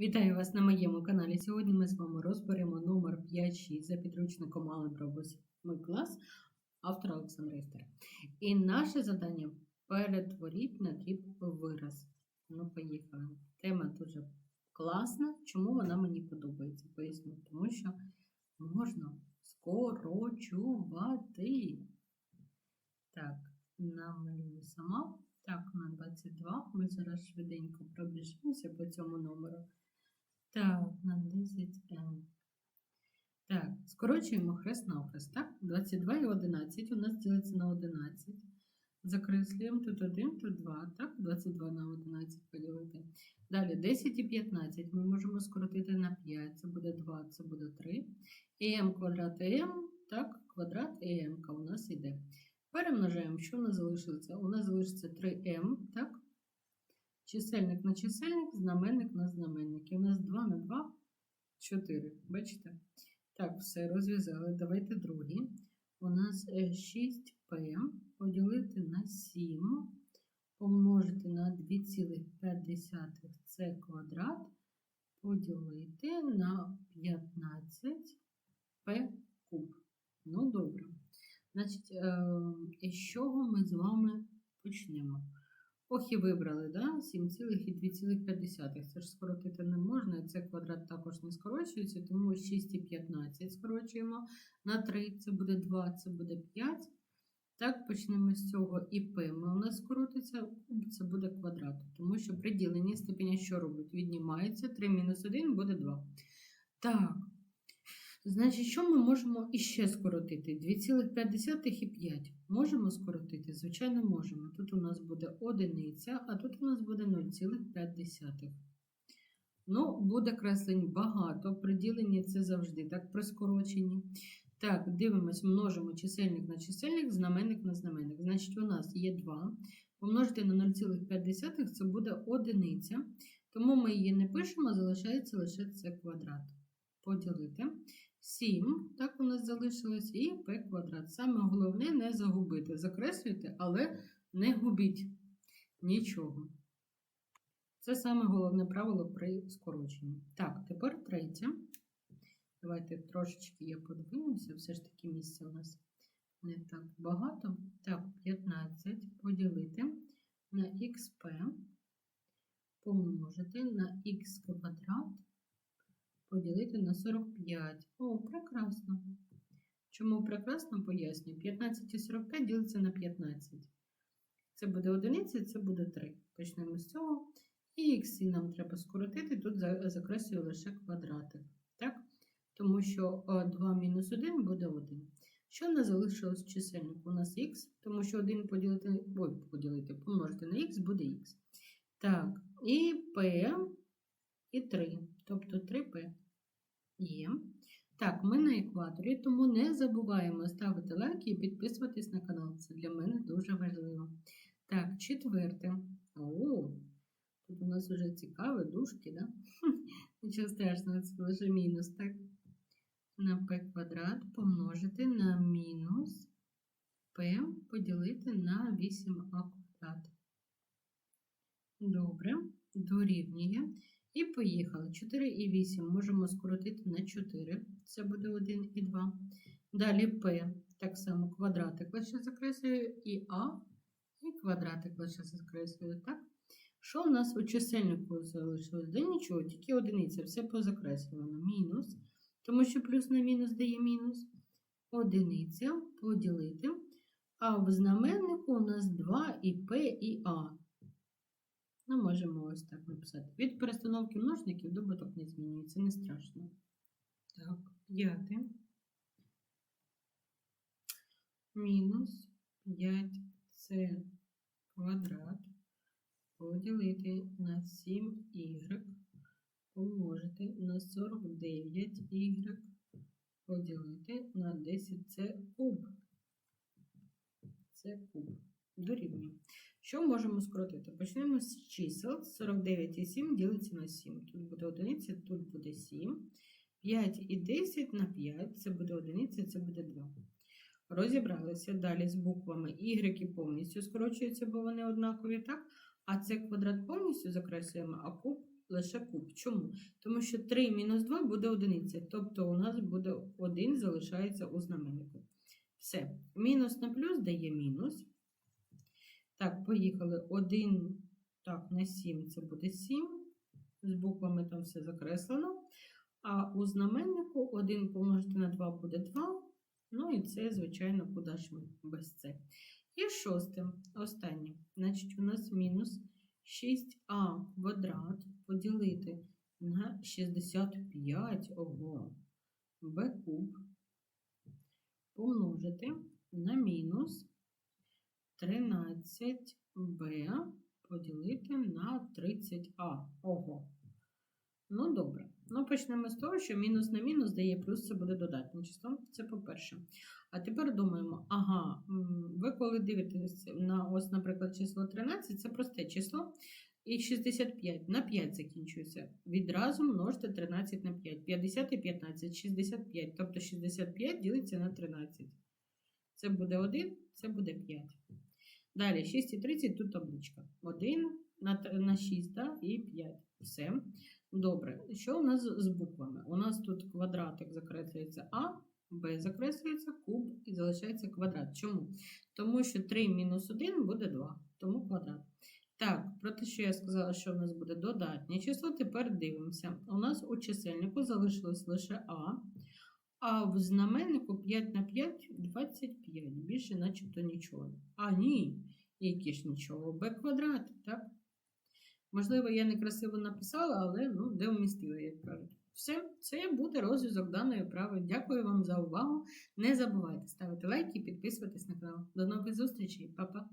Вітаю вас на моєму каналі. Сьогодні ми з вами розберемо номер 5-6 за підручником Алgebra 8 клас автора Олександра Істера. І наше завдання перетворіть на дріб вираз. Ну, поїхали. Тема дуже класна. Чому вона мені подобається? Поясню. Тому що можна скорочувати. Так, намалюю сама. Так, на 22. Ми зараз швиденько пробіжимося по цьому номеру. Так, на 10 М. Так, скорочуємо хрест на хрест. Так, 22 і 11 у нас ділиться на 11. Закреслюємо тут 1, тут 2. Так, 22 на 11 поділити. Далі 10 і 15 ми можемо скоротити на 5. Це буде 2, це буде 3. І m квадрат m, так, квадрат і m у нас йде. Перемножаємо, що у нас залишиться? У нас залишиться 3m, так? Чисельник на чисельник, знаменник на знаменник. І у нас 2 на 2, 4. Бачите? Так, все, розв'язали. Давайте другий. У нас 6p поділити на 7, помножити на 2,5 це квадрат, поділити на 15p куб. Ну, добре. Значить, е, із чого ми з вами почнемо? Ох, і вибрали, да? 7,2,5. Це ж скоротити не можна, і це квадрат також не скорочується, тому 6 і 15 скорочуємо на 3, це буде 2, це буде 5. Так, почнемо з цього. І P ми у нас скоротиться, куб це буде квадрат. Тому що при діленні що робить? Віднімається 3 мінус 1 буде 2. Так. Значить, що ми можемо іще скоротити? 2,5 і 5. Можемо скоротити? Звичайно, можемо. Тут у нас буде одиниця, а тут у нас буде 0,5. Ну, буде креслень багато. При діленні це завжди так при скороченні. Так, дивимось, множимо чисельник на чисельник, знаменник на знаменник. Значить, у нас є 2. Помножити на 0,5 це буде одиниця. Тому ми її не пишемо, залишається лише це квадрат. Поділити. 7, так у нас залишилось, і p квадрат. Саме головне не загубити. Закреслюйте, але не губіть нічого. Це саме головне правило при скороченні. Так, тепер третє. Давайте трошечки я подивимося, все ж таки місця у нас не так багато. Так, 15 поділити на xp, помножити на х квадрат поділити на 45. О, прекрасно. Чому прекрасно поясню? 15 і 45 ділиться на 15. Це буде одиниця, це буде 3. Почнемо з цього. І х нам треба скоротити, тут закреслюю лише квадратик. Так? Тому що 2 мінус 1 буде 1. Що не залишилось в чисельнику? У нас х, тому що 1 поділити, ой, поділити, помножити на х буде х. Так, і p і 3, тобто 3p є. Так, ми на екваторі, тому не забуваємо ставити лайки і підписуватись на канал. Це для мене дуже важливо. Так, четверте. О, тут у нас вже цікаві дужки, да? Нічого страшного, це лише мінус, так? На p квадрат помножити на мінус p поділити на 8а квадрат. Добре, дорівнює. І поїхали. 4 і 8 можемо скоротити на 4. Це буде 1 і 2. Далі P, так само квадратик лише закреслюю, і А, і квадратик лише закреслюю. так? Що у нас у чисельнику залишилось? Да нічого, тільки одиниця, все позакреслювано. Мінус. Тому що плюс на мінус дає мінус. Одиниця поділити. А в знаменнику у нас 2 і P, і А. Ну, можемо ось так написати. Від перестановки множників добуток не змінюється, не страшно. Так, п'яте. Мінус 5c квадрат поділити на 7y, помножити на 49y, поділити на 10c куб. Це куб. Дорівнює. Що можемо скоротити? Почнемо з чисел. 49,7 ділиться на 7. Тут буде одиниця, тут буде 7. 5 і 10 на 5, це буде одиниця, це буде 2. Розібралися далі з буквами Y повністю скорочуються, бо вони однакові, так? А це квадрат повністю закреслюємо, а куб лише куб. Чому? Тому що 3 мінус 2 буде одиниця, тобто у нас буде 1 залишається у знаменнику. Все. Мінус на плюс дає мінус. Так, поїхали. 1 так, на 7 це буде 7. З буквами там все закреслено. А у знаменнику 1 помножити на 2 буде 2. Ну і це, звичайно, куди ж ми без це. І шосте, останнє. Значить, у нас мінус 6а квадрат поділити на 65 ого, b куб помножити на мінус 13b поділити на 30а. Ого. Ну, добре. Ну, почнемо з того, що мінус на мінус дає плюс, це буде додатнім числом. Це по-перше. А тепер думаємо, ага, ви коли дивитесь на ось, наприклад, число 13, це просте число. І 65 на 5 закінчується. Відразу множте 13 на 5. 50 і 15, 65. Тобто 65 ділиться на 13. Це буде 1, це буде 5. Далі 6 і 30, тут табличка. 1 на, на 6 да, і 5. Все. Добре. Що у нас з буквами? У нас тут квадратик закреслюється А, Б закреслюється куб і залишається квадрат. Чому? Тому що 3 мінус 1 буде 2, тому квадрат. Так, про те, що я сказала, що в нас буде додатнє число, тепер дивимося. У нас у чисельнику залишилось лише А, а в знаменнику 5 на 5 25. Більше начебто нічого. А, ні, які ж нічого. Б квадрат, так? Можливо, я некрасиво написала, але ну, де вмістила, як кажуть. Все, це буде розв'язок даної вправи. Дякую вам за увагу. Не забувайте ставити лайки і підписуватись на канал. До нових зустрічей, Па-па!